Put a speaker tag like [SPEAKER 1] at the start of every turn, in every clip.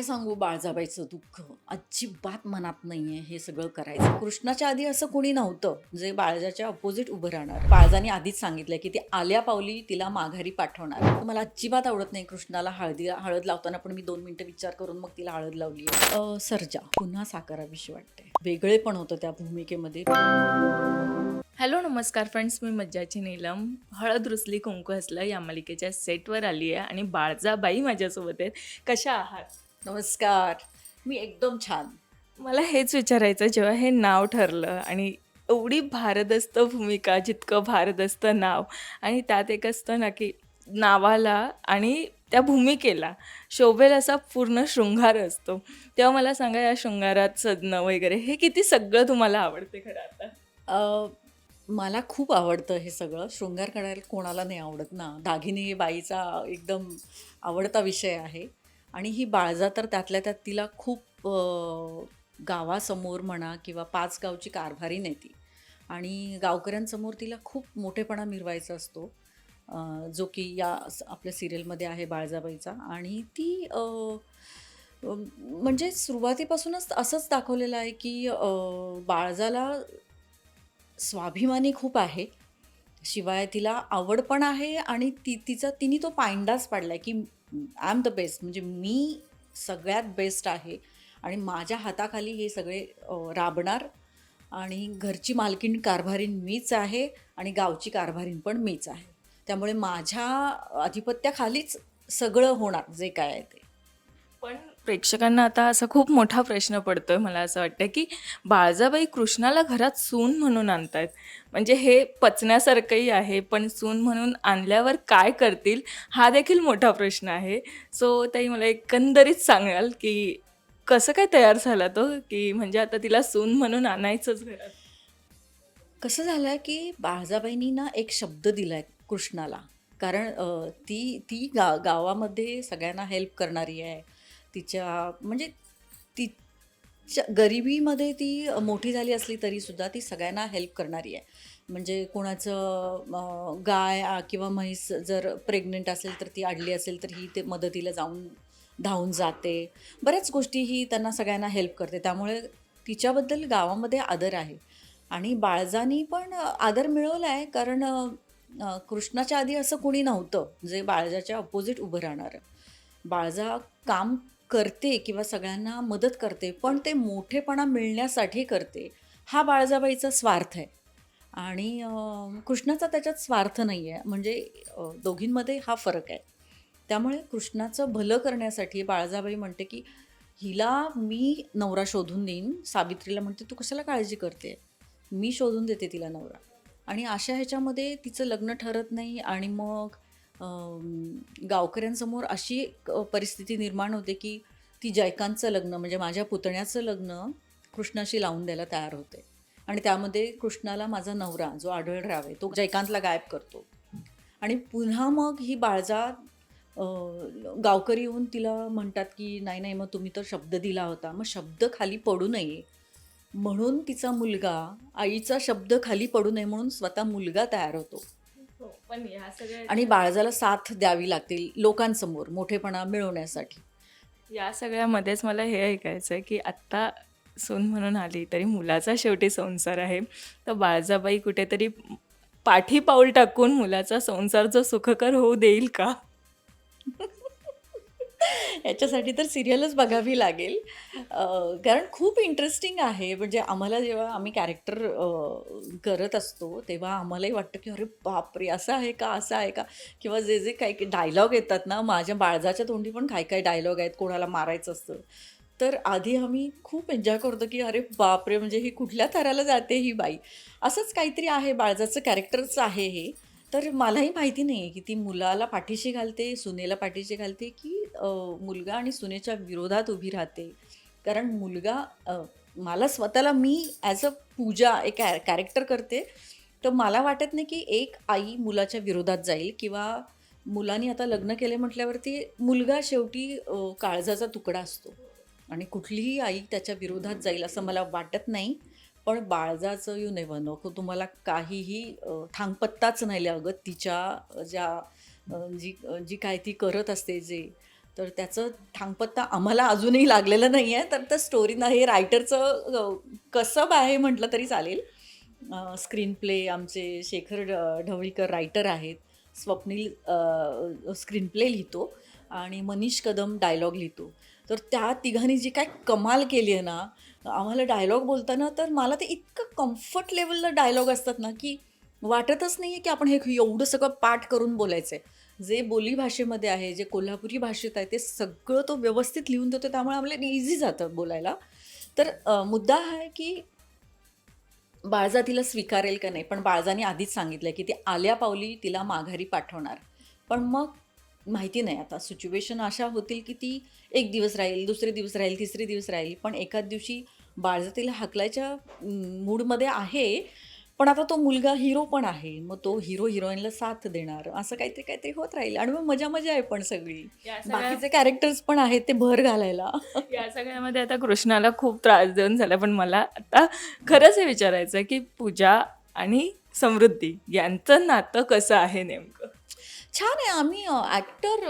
[SPEAKER 1] काय सांगू बाळजाबाईचं दुःख? अजिबात मनात नाहीये हे सगळं करायचं. कृष्णाच्या आधी असं कोणी नव्हतं जे बाळजाच्या अपोजिट उभं राहणार. बाळजाने आधीच सांगितलंय की ती आल्या पावली तिला माघारी पाठवणार. मला अजिबात आवडत नाही कृष्णाला हळदी हळद लावताना पण मी दोन मिनिटं विचार करून मग तिला हळद लावली सर्जा पुन्हा साकाराविषयी वाटते वेगळे पण होतं त्या भूमिकेमध्ये.
[SPEAKER 2] हॅलो नमस्कार फ्रेंड्स मी मज्जाची नीलम. हळद रुसली कुंकू हसलं या मालिकेच्या सेटवर आली आहे आणि बाळजाबाई माझ्यासोबत आहेत. कशा आहात?
[SPEAKER 1] नमस्कार. मी एकदम छान.
[SPEAKER 2] मला हेच विचारायचं जेव्हा हे नाव ठरलं आणि एवढी भारदस्त भूमिका जितकं भारदस्त नाव आणि त्यात एक असतं ना की नावाला आणि त्या भूमिकेला शोभेल असा पूर्ण शृंगार असतो. तेव्हा मला सांगा या शृंगारात सजणं वगैरे हे किती सगळं तुम्हाला आवडते खरं आता?
[SPEAKER 1] अ, मला खूप आवडतं हे सगळं. शृंगार करायला कोणाला नाही आवडत ना. दागिनी ही बाईचा एकदम आवडता विषय आहे. आणि ही बाळजा तर त्यातल्या त्यात तिला खूप गावासमोर म्हणा किंवा पाच गावची कारभारी नाही ती आणि गावकऱ्यांसमोर तिला खूप मोठेपणा मिरवायचा असतो. जो की या आपल्या सिरियलमध्ये आहे बाळजाबाईचा. आणि ती म्हणजे सुरुवातीपासूनच असंच दाखवलेलं आहे की बाळजाला स्वाभिमानी खूप आहे. शिवाय तिला आवड पण आहे आणि ती तिचा तिने तो पायंडाच पाडला आहे की आय एम द बेस्ट म्हणजे मी सगळ्यात बेस्ट आहे. आणि माझ्या हाताखाली हे सगळे राबणार आणि घरची मालकीण कारभारीन मीच आहे आणि गावची कारभारीण पण मीच आहे. त्यामुळे माझ्या आधिपत्याखालीच सगळं होणार जे काय आहे ते.
[SPEAKER 2] पण प्रेक्षकांना आता असा खूप मोठा प्रश्न पडतोय मला असं वाटतं की बाळजाबाई कृष्णाला घरात सून म्हणून आणतात म्हणजे हे पचण्यासारखंही आहे पण सून म्हणून आणल्यावर काय करतील हा देखील मोठा प्रश्न आहे. सो ताई मला एकंदरीत सांगाल की कसं काय तयार झाला तो की म्हणजे आता तिला सून म्हणून आणायचंच घरात?
[SPEAKER 1] कसं झालं आहे की बाळजाबाईंनी ना एक शब्द दिला आहे कृष्णाला. कारण ती ती गा गावामध्ये सगळ्यांना हेल्प करणारी आहे. तिच्या म्हणजे तिच्या गरिबीमध्ये ती मोठी झाली असली तरीसुद्धा ती सगळ्यांना हेल्प करणारी आहे. म्हणजे कोणाचं गाय किंवा म्हैस जर प्रेग्नंट असेल तर ती अडली असेल तर ही ते मदतीला जाऊन धावून जाते. बऱ्याच गोष्टी ही त्यांना सगळ्यांना हेल्प करते. त्यामुळे तिच्याबद्दल गावामध्ये आदर आहे. आणि बाळजानी पण आदर मिळवला आहे कारण कृष्णाच्या आधी असं कोणी नव्हतं. जे बाळजाच्या अपोजिट उभं राहणार. बाळजा काम करते किंवा सगळ्यांना मदत करते पण ते मोठेपणा मिळण्यासाठी करते हा बाळजाबाईचा स्वार्थ आहे. आणि कृष्णाचा त्याच्यात स्वार्थ नाही आहे म्हणजे दोघींमध्ये हा फरक आहे. त्यामुळे कृष्णाचं भलं करण्यासाठी बाळजाबाई म्हणते की हिला मी नवरा शोधून देईन. सावित्रीला म्हणते तू कशाला काळजी करते मी शोधून देते तिला नवरा. आणि अशा ह्याच्यामध्ये तिचं लग्न ठरत नाही आणि मग गावकऱ्यांसमोर अशी एक परिस्थिती निर्माण होते की ती जयकांतचं लग्न म्हणजे माझ्या पुतण्याचं लग्न कृष्णाशी लावून द्यायला तयार होते. आणि त्यामध्ये कृष्णाला माझा नवरा जो आढळराव आहे तो जयकांतला गायब करतो. आणि पुन्हा मग ही बाळजा गावकरी येऊन तिला म्हणतात की नाही नाही मग तुम्ही तर शब्द दिला होता. मग शब्द खाली पडू नये. म्हणून तिचा मुलगा आईचा शब्द खाली पडू नये म्हणून स्वतः मुलगा तयार होतो.
[SPEAKER 2] पण या सगळ्या
[SPEAKER 1] आणि बाळजाला साथ द्यावी लागते लोकांसमोर मोठेपणा मिळवण्यासाठी.
[SPEAKER 2] या सगळ्यामध्येच मला हे ऐकायचं आहे की आत्ता सून म्हणून आली तरी मुलाचा शेवटी संसार आहे. तर बाळजाबाई कुठेतरी पाठी पाऊल टाकून मुलाचा संसार जो सुखकर होऊ देईल का?
[SPEAKER 1] याच्यासाठी तर सिरियलच बघावी लागेल. कारण खूप इंटरेस्टिंग आहे. म्हणजे आम्हाला जेव्हा आम्ही कॅरेक्टर करत असतो तेव्हा आम्हालाही वाटतं की अरे बापरे! असं आहे का? असं आहे का? किंवा जे जे काही डायलॉग येतात ना माझ्या बाळजाच्या तोंडी पण काही काही डायलॉग आहेत. कोणाला मारायचं असतं. तर आधी आम्ही खूप एन्जॉय करतो की अरे बापरे! म्हणजे ही कुठल्या थराला जाते ही बाई? असंच काहीतरी आहे. बाळजाचं कॅरेक्टरच आहे हे. तर मलाही माहिती नाही आहे की ती मुलाला पाठीशी घालते सुनेला पाठीशी घालते की अ, मुलगा आणि सुनेच्या विरोधात उभी राहते. कारण मुलगा अ, मला स्वतःला मी ॲज अ पूजा एक कॅ कॅरेक्टर करते. तर मला वाटत नाही की एक आई मुलाच्या विरोधात जाईल किंवा मुलांनी आता लग्न केले म्हटल्यावरती मुलगा शेवटी अ, काळजाचा तुकडा असतो. आणि कुठलीही आई त्याच्या विरोधात जाईल असं मला वाटत नाही. पण बाळजाचं यू नेव्हर नो तुम्हाला काहीही थांगपत्ताच नाही अगं तिच्या ज्या जी जी काय ती करत असते जे तर त्याचं थांगपत्ता आम्हाला अजूनही लागलेलं नाही आहे तर त्या स्टोरीनं हे रायटरचं कसब आहे म्हटलं तरी चालेल. स्क्रीन प्ले आमचे शेखर ढवळीकर रायटर आहेत. स्वप्नील स्क्रीन प्ले लिहितो आणि मनीष कदम डायलॉग लिहितो. तर त्या तिघांनी जी काय कमाल केली आहे ना आम्हाला डायलॉग बोलताना तर मला ते इतकं कम्फर्ट लेवलला डायलॉग असतात ना की वाटतच नाही आहे की आपण हे एवढं सगळं पाठ करून बोलायचं आहे जे बोली भाषेमध्ये आहे जे कोल्हापुरी भाषेत आहे ते सगळं तो व्यवस्थित लिहून देतो त्यामुळे आम्हाला इझी जातं बोलायला. तर मुद्दा हा आहे की बाळजा तिला स्वीकारेल का नाही? पण बाळजाने आधीच सांगितलं की ती आल्या पावली तिला माघारी पाठवणार. पण मग माहिती नाही. आता सिच्युएशन अशा होतील की ती एक दिवस राहील दुसरे दिवस राहील तिसरे दिवस राहील. पण एकाच दिवशी बाळजा तिला हाकलायच्या मूडमध्ये आहे. पण आता तो मुलगा हिरो पण आहे. मग तो हिरो हिरोईनला साथ देणार. असं काहीतरी काहीतरी होत राहील. आणि मग मजा मजा आहे पण सगळी. बाकीचे कॅरेक्टर्स पण आहेत ते भर घालायला.
[SPEAKER 2] या सगळ्यामध्ये आता कृष्णाला खूप त्रास देऊन झाला. पण मला आता खरंच हे विचारायचं की पूजा आणि समृद्धी यांचं नातं कसं आहे नेमकं?
[SPEAKER 1] छान आहे. आम्ही ॲक्टर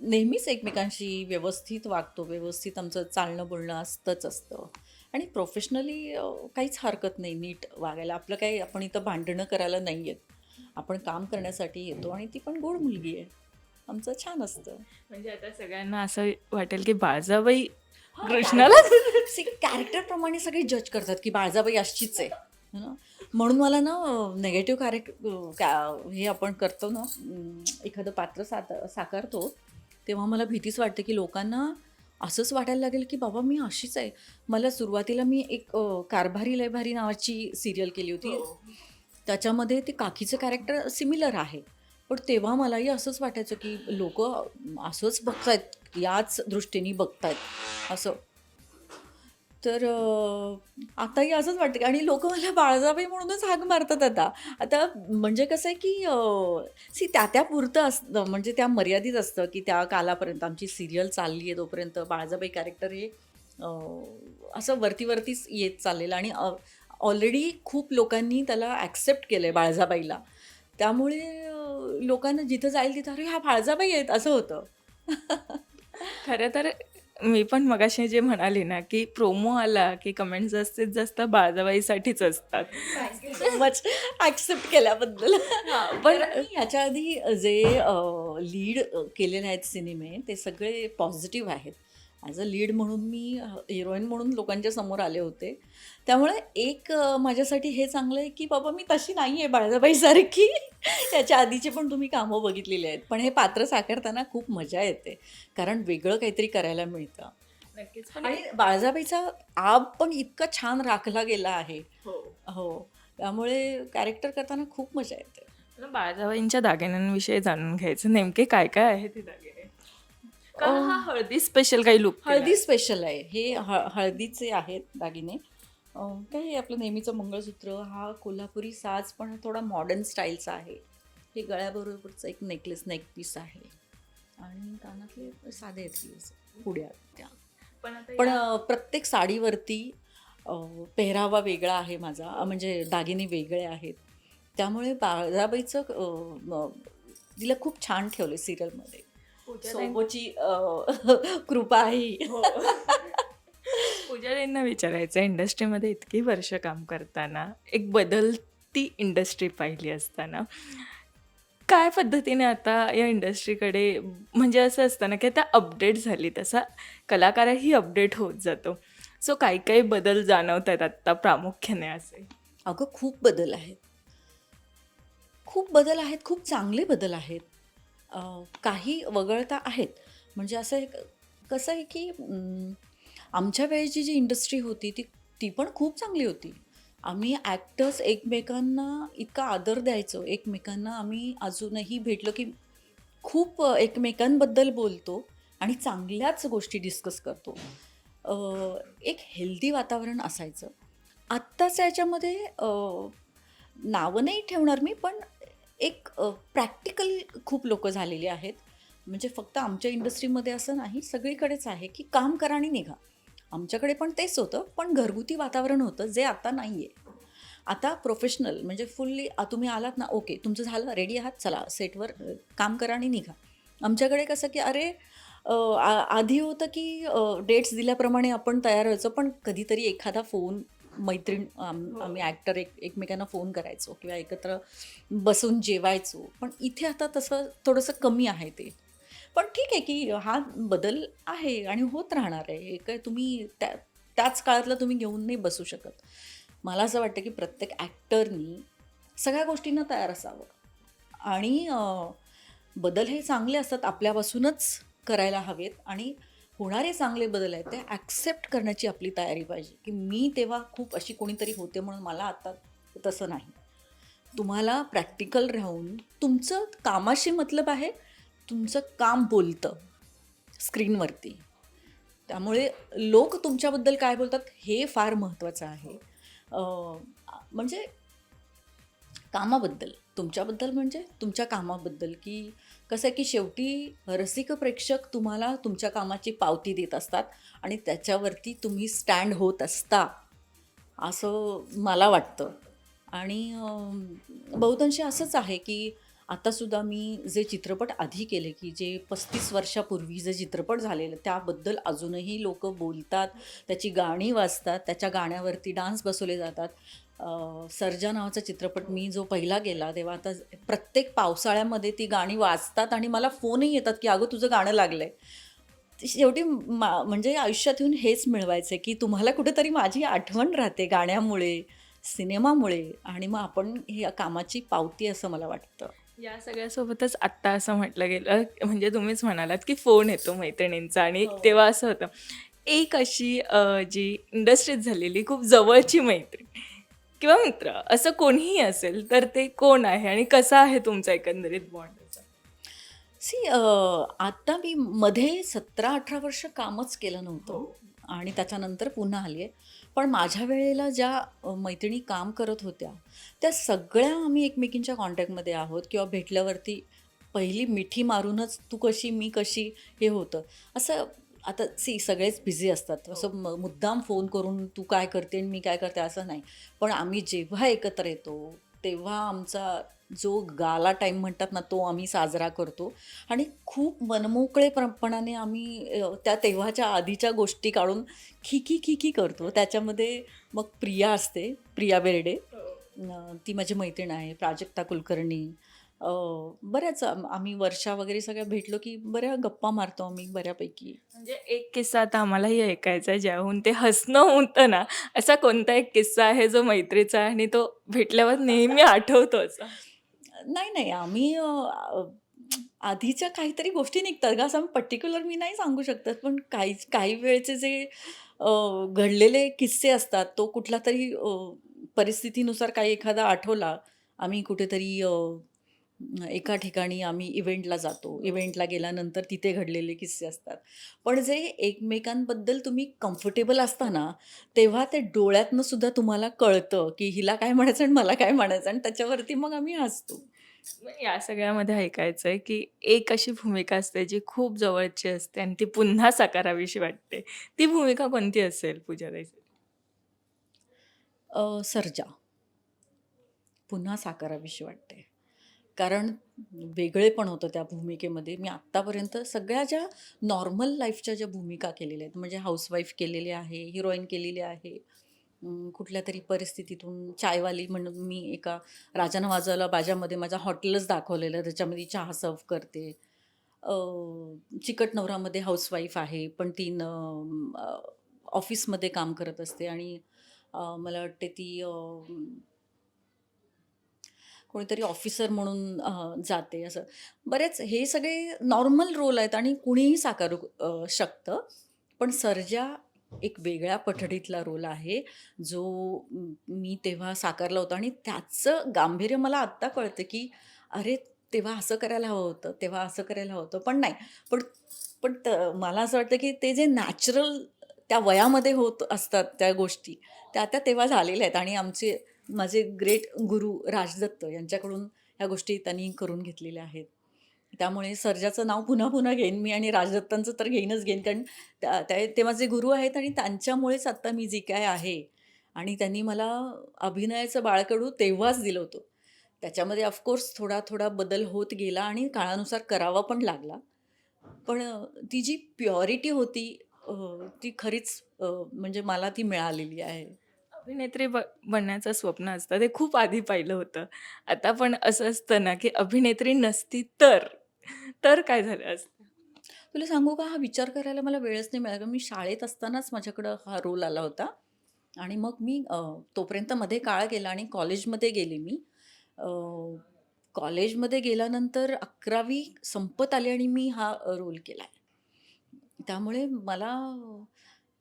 [SPEAKER 1] नेहमीच एकमेकांशी व्यवस्थित वागतो. व्यवस्थित आमचं चालणं बोलणं असतंच असतं. आणि प्रोफेशनली काहीच हरकत नाही नीट वागायला. आपलं काही आपण इथं भांडणं करायला नाही आहेत आपण काम करण्यासाठी येतो आणि ती पण गोड मुलगी आहे. आमचं छान असतं.
[SPEAKER 2] म्हणजे आता सगळ्यांना असं वाटेल की बाळजाबाई कृष्णाला
[SPEAKER 1] कॅरेक्टरप्रमाणे सगळे जज करतात की बाळजाबाई अशीच आहे. ना? म्हणून मला ना नेगेटिव्ह कॅरेक्ट हे आपण करतो ना एखादं पात्र सात साकारतो तेव्हा मला भीतीच वाटते की लोकांना असंच वाटायला लागेल की बाबा मी अशीच आहे. मला सुरुवातीला मी एक कारभारी लय भारी नावाची सिरियल केली होती. त्याच्यामध्ये ते काकीचं कॅरेक्टर सिमिलर आहे. पण तेव्हा मलाही असंच वाटायचं की लोक असंच बघतायत याच दृष्टीने बघतायत असं. तर आताही असंच वाटतं की आणि लोक मला बाळजाबाई म्हणूनच हाक मारतात आता. आता म्हणजे कसं आहे की सी त्या त्या पुरतं असतं म्हणजे त्या मर्यादित असतं की त्या कालापर्यंत आमची सिरियल चालली आहे तोपर्यंत बाळजाबाई कॅरेक्टर हे असं वरती वरतीच येत चाललेलं आणि ऑलरेडी खूप लोकांनी त्याला ॲक्सेप्ट केलं आहे बाळजाबाईला. त्यामुळे लोकांना जिथं जाईल तिथं अरे ह्या बाळजाबाई आहेत असं होतं.
[SPEAKER 2] खरं तर मी पण मगाशी जे म्हणाले ना की प्रोमो आला की कमेंट जास्तीत जास्त बाळजाबाईसाठीच असतात.
[SPEAKER 1] सो मच ॲक्सेप्ट केल्याबद्दल पण ह्याच्या आधी जे लीड केलेले आहेत सिनेमे ते सगळे पॉझिटिव्ह आहेत. ॲज अ लीड म्हणून मी हिरोईन म्हणून लोकांच्या समोर आले होते. त्यामुळे एक माझ्यासाठी हे चांगलं आहे की बाबा मी तशी नाही आहे बाळजाबाईसारखी याच्या आधीचे पण तुम्ही कामं बघितलेली आहेत. पण हे पात्र साकारताना खूप मजा येते. कारण वेगळं काहीतरी करायला मिळतं.
[SPEAKER 2] नक्कीच.
[SPEAKER 1] आणि बाळजाबाईचा आब पण इतका छान राखला गेला आहे.
[SPEAKER 2] हो.
[SPEAKER 1] हो. त्यामुळे कॅरेक्टर करताना खूप मजा येते.
[SPEAKER 2] मला बाळजाबाईंच्या दागिन्यांविषयी जाणून घ्यायचं. नेमके काय काय आहे ते दागिने? कारण हा हळदी स्पेशल काही लुक
[SPEAKER 1] हळदी स्पेशल आहे. हे ह हळदीचे आहेत दागिने. अं, काय आपलं नेहमीचं मंगळसूत्र? हा कोल्हापुरी साज पण थोडा मॉडर्न स्टाईलचा आहे. हे गळ्याबरोबरचं एक नेकलेस नेक पीस आहे. आणि कानातले साधे आहेत पुढ्या त्या.
[SPEAKER 2] पण आता
[SPEAKER 1] पण अं, प्रत्येक साडीवरती अं, पेहरावा वेगळा आहे माझा. अं, म्हणजे दागिने वेगळे आहेत. त्यामुळे बाळाबाईचं अं, म- तिला खूप छान ठेवले सिरियलमध्ये अं, कृपा आहे
[SPEAKER 2] हो. पूजाताईंना विचारायचं इंडस्ट्रीमध्ये इतकी वर्ष काम करताना एक बदलती इंडस्ट्री पाहिली असताना काय पद्धतीने आता या इंडस्ट्रीकडे म्हणजे असं असतं ना की आता अपडेट झाली तसा कलाकारही अपडेट होत जातो. सो काही काही बदल जाणवत आहेत आत्ता प्रामुख्याने असे.
[SPEAKER 1] अगं खूप बदल आहेत. खूप बदल आहेत खूप चांगले बदल आहेत. काही वगळता आहेत. म्हणजे असं एक कसं आहे की आमच्या वेळेची जी इंडस्ट्री होती ती ती पण खूप चांगली होती. आम्ही ॲक्टर्स एकमेकांना इतका आदर द्यायचो. एकमेकांना आम्ही अजूनही भेटलो की खूप एकमेकांबद्दल बोलतो आणि चांगल्याच गोष्टी डिस्कस करतो. एक हेल्दी वातावरण असायचं. आत्ताच्या याच्यामध्ये नावं नाही ठेवणार मी पण एक प्रॅक्टिकल खूप लोक झालेली आहेत. म्हणजे फक्त आमच्या इंडस्ट्रीमध्ये असं नाही सगळीकडेच आहे की काम करा आणि निघा. आमच्याकडे पण तेच होतं पण घरगुती वातावरण होतं जे आता नाही आहे आता प्रोफेशनल म्हणजे फुल्ली तुम्ही आलात ना ओके तुमचं झालं रेडी आहात चला सेटवर काम करा आणि निघा. आमच्याकडे कसं की अरे आ आधी होतं की डेट्स दिल्याप्रमाणे आपण तयार व्हायचो, पण कधीतरी एखादा फोन मैत्रीण
[SPEAKER 2] हो.
[SPEAKER 1] आम्ही ॲक्टर एक एकमेकांना फोन करायचो किंवा एकत्र बसून जेवायचो. पण इथे आता तसं थोडंसं कमी आहे ते. पण ठीक आहे की हा बदल आहे आणि होत राहणार आहे. हे काय तुम्ही त्या त्याच काळातलं तुम्ही घेऊन नाही बसू शकत. मला असं वाटतं की प्रत्येक ॲक्टरनी सगळ्या गोष्टींना तयार असावं आणि बदल हे चांगले असतात आपल्यापासूनच करायला हवेत आणि होणारे चांगले बदल आहेत ते ॲक्सेप्ट करण्याची आपली तयारी पाहिजे की मी तेव्हा खूप अशी कोणीतरी होते म्हणून मला आता तसं नाही. तुम्हाला प्रॅक्टिकल राहून तुमचं कामाशी मतलब आहे. तुमचं काम बोलतं स्क्रीनवरती. त्यामुळे लोक तुमच्याबद्दल काय बोलतात हे फार महत्त्वाचं आहे. म्हणजे कामाबद्दल, तुमच्याबद्दल म्हणजे तुमच्या कामाबद्दल, की कसं आहे की शेवटी रसिक प्रेक्षक तुम्हाला तुमच्या कामाची पावती देत असतात आणि त्याच्यावरती तुम्ही स्टँड होत असता, असं मला वाटतं. आणि बहुतांशी असंच आहे की आतासुद्धा मी जे चित्रपट आधी केले, की जे 35 वर्षापूर्वी जे चित्रपट झालेलं त्याबद्दल अजूनही लोक बोलतात, त्याची गाणी वाजतात, त्याच्या गाण्यावरती डान्स बसवले जातात. सर्जा नावाचा चित्रपट मी जो पहिला गेला तेव्हा आता प्रत्येक पावसाळ्यामध्ये ती गाणी वाजतात आणि मला फोनही येतात, की "अगं तुझं गाणं लागलं आहे शेवटी मा म्हणजे आयुष्यात येऊन हेच मिळवायचं आहे, की तुम्हाला कुठेतरी माझी आठवण राहते गाण्यामुळे, सिनेमामुळे आणि मग आपण ही कामाची पावती असं मला वाटतं.
[SPEAKER 2] या सगळ्यासोबतच आत्ता असं म्हटलं गेलं म्हणजे तुम्हीच म्हणालात, की फोन येतो मैत्रिणींचा आणि
[SPEAKER 1] हो.
[SPEAKER 2] तेव्हा असं होतं. एक अशी अ, जी इंडस्ट्रीत झालेली खूप जवळची मैत्रीण किंवा मित्र असं कोणीही असेल, तर ते कोण आहे आणि कसा आहे तुमचा एकंदरीत बॉन्ड?
[SPEAKER 1] सी अ, आता मी मध्ये 17-18 वर्ष कामच केलं नव्हतं आणि त्याच्यानंतर पुन्हा आली आहे. पण माझ्या वेळेला ज्या मैत्रिणी काम करत होत्या, त्या सगळ्या आम्ही एकमेकींच्या कॉन्टॅक्टमध्ये आहोत किंवा भेटल्यावरती पहिली मिठी मारूनच तू कशी, मी कशी हे होतं. असं आता सी सगळेच बिझी असतात. असं म मुद्दाम फोन करून तू काय करते आणि मी काय करते असं नाही. पण आम्ही जेव्हा एकत्र येतो, तेव्हा आमचा जो गाला टाईम म्हणतात ना, तो आम्ही साजरा करतो आणि खूप मनमोकळेपणाने आम्ही त्या तेव्हाच्या आधीच्या गोष्टी काढून खिकी खिकी करतो. त्याच्यामध्ये मग प्रिया असते, प्रिया बेर्डे. ती माझी मैत्रीण आहे. प्राजक्ता कुलकर्णी. अ, बऱ्याच आम आम्ही वर्षा वगैरे सगळ्या भेटलो, की बऱ्या गप्पा मारतो आम्ही बऱ्यापैकी.
[SPEAKER 2] म्हणजे एक किस्सा आता आम्हालाही ऐकायचा आहे, ज्याहून ते हसणं होतं ना, असा कोणता एक किस्सा आहे जो मैत्रीचा आहे आणि तो भेटल्यावर नेहमी आठवतो असा?
[SPEAKER 1] नाही, नाही. आम्ही अ, अ, आधीच्या काहीतरी गोष्टी निघतात गं, असं पर्टिक्युलर मी नाही सांगू शकत. पण काही काही वेळचे जे अ, घडलेले किस्से असतात, तो कुठलातरी अ, परिस्थितीनुसार काही एखादा आठवला, आम्ही कुठेतरी अ, एका ठिकाणी आम्ही इव्हेंटला जातो. इव्हेंटला गेल्यानंतर तिथे घडलेले किस्से असतात. पण जे एकमेकांबद्दल तुम्ही कम्फर्टेबल असता ना, तेव्हा ते डोळ्यातनं सुद्धा तुम्हाला कळतं, की हिला काय म्हणायचं आणि मला काय म्हणायचं आणि त्याच्यावरती मग आम्ही हसतो.
[SPEAKER 2] या सगळ्यामध्ये ऐकायचं आहे, की एक अशी भूमिका असते जी खूप जवळची असते आणि ती पुन्हा साकारावीशी वाटते. ती भूमिका कोणती असेल पूजाताईसाठी?
[SPEAKER 1] अ, सर्जा. पुन्हा साकारावीशी वाटते. कारण वेगळे पण होतं त्या भूमिकेमध्ये. मी आत्तापर्यंत सगळ्या ज्या नॉर्मल लाईफच्या ज्या भूमिका केलेल्या आहेत, म्हणजे हाऊसवाईफ केलेली आहे, हिरोईन केलेली आहे. कुठल्या तरी परिस्थितीतून चायवाली म्हणून मी एका राजा नवाजाला बाजामध्ये माझा हॉटेलच दाखवलेलं, त्याच्यामध्ये चहा सर्व्ह करते. चिकट नवरामध्ये हाऊसवाईफ आहे, पण ती न ऑफिसमध्ये काम करत असते आणि मला वाटते ती कोणीतरी ऑफिसर म्हणून अ, जाते असं. बरेच हे सगळे नॉर्मल रोल आहेत आणि कुणीही साकारू अ, शकतं. पण सर्जा एक वेगळ्या पठडीतला रोल आहे, जो म मी तेव्हा साकारला होता आणि त्याचं गांभीर्य मला आत्ता कळतं, की अरे, तेव्हा असं करायला हवं होतं, तेव्हा असं करायला हवं होतं. पण नाही. पण पण त मला असं वाटतं, की ते जे नॅचरल त्या वयामध्ये होत असतात त्या गोष्टी, त्या त्या तेव्हा झालेल्या आहेत आणि आमचे माझे ग्रेट गुरु राजदत्त यांच्याकडून ह्या गोष्टी त्यांनी करून घेतलेल्या आहेत. त्यामुळे सर्जाचं नाव पुन्हा-पुन्हा घेईन मी आणि राजदत्तांचं तर घेईनच घेईन. कारण त्या ते माझे गुरु आहेत आणि त्यांच्यामुळेच आत्ता मी जी काय आहे आणि त्यांनी मला अभिनयाचं बाळकडू तेव्हाच दिलं होतं. त्याच्यामध्ये ऑफकोर्स थोडा-थोडा बदल होत गेला आणि काळानुसार करावा पण लागला. पण ती जी प्युरिटी होती ती खरीच म्हणजे मला ती मिळालेली आहे.
[SPEAKER 2] अभिनेत्री ब बनण्याचं स्वप्न असतं ते खूप आधी पाहिलं होतं. आता पण असं असतं ना, की अभिनेत्री नसती तर, तर काय झालं असतं?
[SPEAKER 1] तुला सांगू का हा विचार करायला मला वेळच नाही मिळाला. कारण मी शाळेत असतानाच माझ्याकडं हा रोल आला होता आणि मग मी अ, तोपर्यंत मध्ये काळ गेला आणि कॉलेजमध्ये गेले मी. अ, कॉलेजमध्ये गेल्यानंतर 11वी संपत आली आणि मी हा रोल केलाय. त्यामुळे मला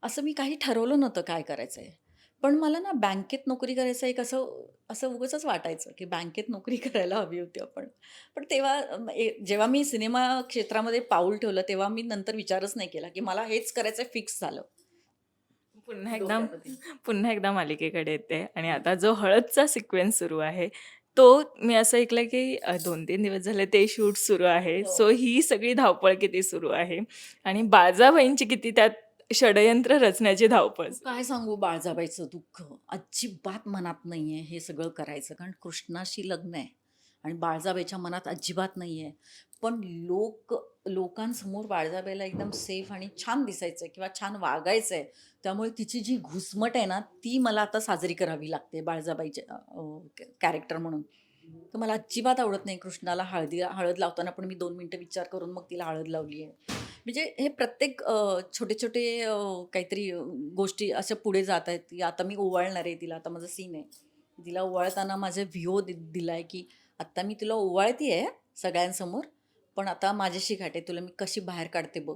[SPEAKER 1] असं मी काही ठरवलं नव्हतं काय करायचं आहे. पण मला ना बँकेत नोकरी करायचं एक असं असं उगाचच वाटायचं, की बँकेत नोकरी करायला हवी होती आपण. पण तेव्हा ए जेव्हा मी सिनेमा क्षेत्रामध्ये पाऊल ठेवलं, तेव्हा मी नंतर विचारच नाही केला, की मला हेच करायचं फिक्स झालं
[SPEAKER 2] पुन्हा एकदा
[SPEAKER 1] डोक्यामध्ये.
[SPEAKER 2] पुन्हा एकदा मालिकेकडे येते आणि आता जो हळदचा सिक्वेन्स सुरू आहे, तो मी असं ऐकलं की अ, 2-3 दिवस झाले ते शूट सुरू आहे.
[SPEAKER 1] हो.
[SPEAKER 2] सो ही सगळी धावपळ किती सुरू आहे आणि बाळजाबाईंची किती त्यात षडयंत्र रचण्याची धावपळ
[SPEAKER 1] काय सांगू बाळजाबाईचं दुःख. अजिबात मनात नाहीये हे सगळं करायचं. कारण कृष्णाशी लग्न आहे आणि बाळजाबाईच्या मनात अजिबात नाहीये. पण लोक लोकांसमोर बाळजाबाईला एकदम सेफ आणि छान दिसायचंय किंवा छान वागायचंय. त्यामुळे तिची जी घुसमट आहे ना, ती मला आता साजरी करावी लागते बाळजाबाईच्या कॅरेक्टर म्हणून. तर मला अजिबात आवडत नाही कृष्णाला हळदी हळद लावताना पण मी दोन मिनटं विचार करून मग तिला हळद लावली आहे. म्हणजे हे प्रत्येक छोटे-छोटे काहीतरी गोष्टी अशा पुढे जात आहेत, की आता मी ओवाळणार आहे तिला. आता माझा सीन आहे. तिला ओवाळताना माझा व्हिओ दि दिला आहे की "आत्ता मी तुला ओवाळतीये सगळ्यांसमोर, पण आता माझ्याशी घाटे आहे. तुला मी कशी बाहेर काढते बघ."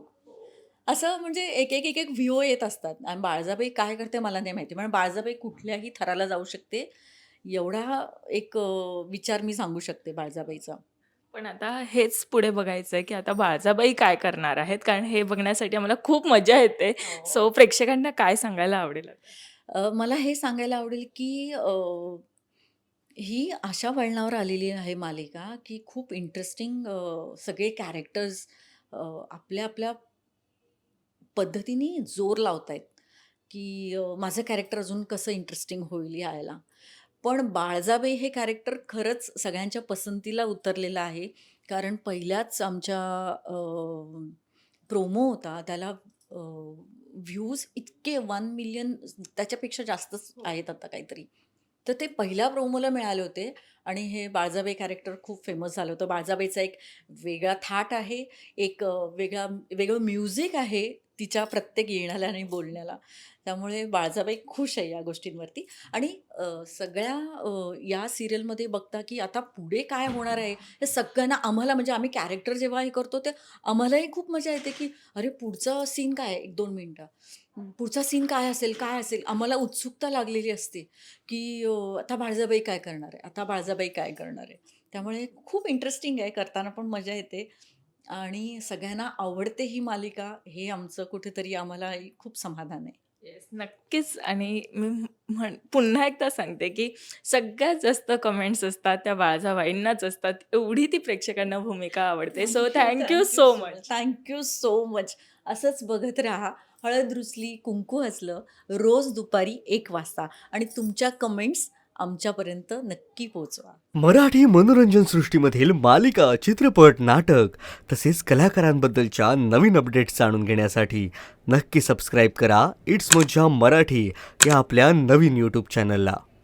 [SPEAKER 1] असं म्हणजे एक, एक, एक, एक व्हिओ येत असतात आणि बाळजाबाई काय करते मला नाही माहिती. पण बाळजाबाई कुठल्याही थराला जाऊ शकते. एवढा एक विचार मी सांगू शकते बाळजाबाईचा.
[SPEAKER 2] पण आता हेच पुढे बघायचं आहे, की आता बाळजाबाई काय करणार आहेत? कारण हे बघण्यासाठी आम्हाला खूप मजा येते.
[SPEAKER 1] हो.
[SPEAKER 2] सो प्रेक्षकांना काय सांगायला आवडेल आता?
[SPEAKER 1] अ, मला हे सांगायला आवडेल, की अ, ही अशा वळणावर आलेली आहे मालिका, की खूप इंटरेस्टिंग सगळे कॅरेक्टर्स आपल्या आपल्या पद्धतीने जोर लावतायत, की अ, माझं कॅरेक्टर अजून कसं इंटरेस्टिंग होईल यायला. पण बाळजाबाई हे कॅरेक्टर खरंच सगळ्यांच्या पसंतीला उतरलेलं आहे. कारण पहिल्याच आमच्या प्रोमो होता त्याला व्ह्यूज इतके 1,000,000 त्याच्यापेक्षा जास्तच आहेत आता काहीतरी. तर ते पहिल्या प्रोमोला मिळाले होते आणि हे बाळजाबाई कॅरेक्टर खूप फेमस झालं होतं. बाळजाबाईचा एक वेगळा थाट आहे, एक वेगळा वेगळं म्युझिक आहे तिच्या प्रत्येक येण्याला आणि बोलण्याला. त्यामुळे बाळजाबाई खुश आहे या गोष्टींवरती आणि सगळ्या या सिरियलमध्ये बघता, की आता पुढे काय होणार आहे, हे सगळ्यांना आम्हाला म्हणजे आम्ही कॅरेक्टर जेव्हा हे करतो, ते आम्हालाही खूप मजा येते, की अरे पुढचा सीन काय आहे? 1-2 मिनिटं. पुढचा सीन काय असेल, काय असेल? आम्हाला उत्सुकता लागलेली असते, की आता बाळजाबाई काय करणार आहे? आता बाळजाबाई काय करणार आहे? त्यामुळे खूप इंटरेस्टिंग आहे, करताना पण मजा येते आणि सगळ्यांना आवडते ही मालिका, हे आमचं कुठेतरी आम्हालाही खूप समाधान आहे.
[SPEAKER 2] येस, नक्कीच आणि मी म्हण पुन्हा एकदा सांगते, की सगळ्यात जास्त कमेंट्स असतात त्या बाळजाबाईंनाच असतात. एवढी ती प्रेक्षकांना भूमिका आवडते. So thank you so much.
[SPEAKER 1] Thank you so much. असंच बघत राहा. हळद रुसली, कुंकू हसलं, रोज दुपारी 1 वाजता आणि तुमच्या कमेंट्स आमच्यापर्यंत नक्की पोहोचवा.
[SPEAKER 3] मराठी मनोरंजन सृष्टीमधील मालिका, चित्रपट, नाटक तसेच कलाकारांबद्दलच्या नवीन अपडेट्स जाणून घेण्यासाठी नक्की सबस्क्राईब करा इट्स मज्जा मराठी या आपल्या नवीन यूट्यूब चॅनलला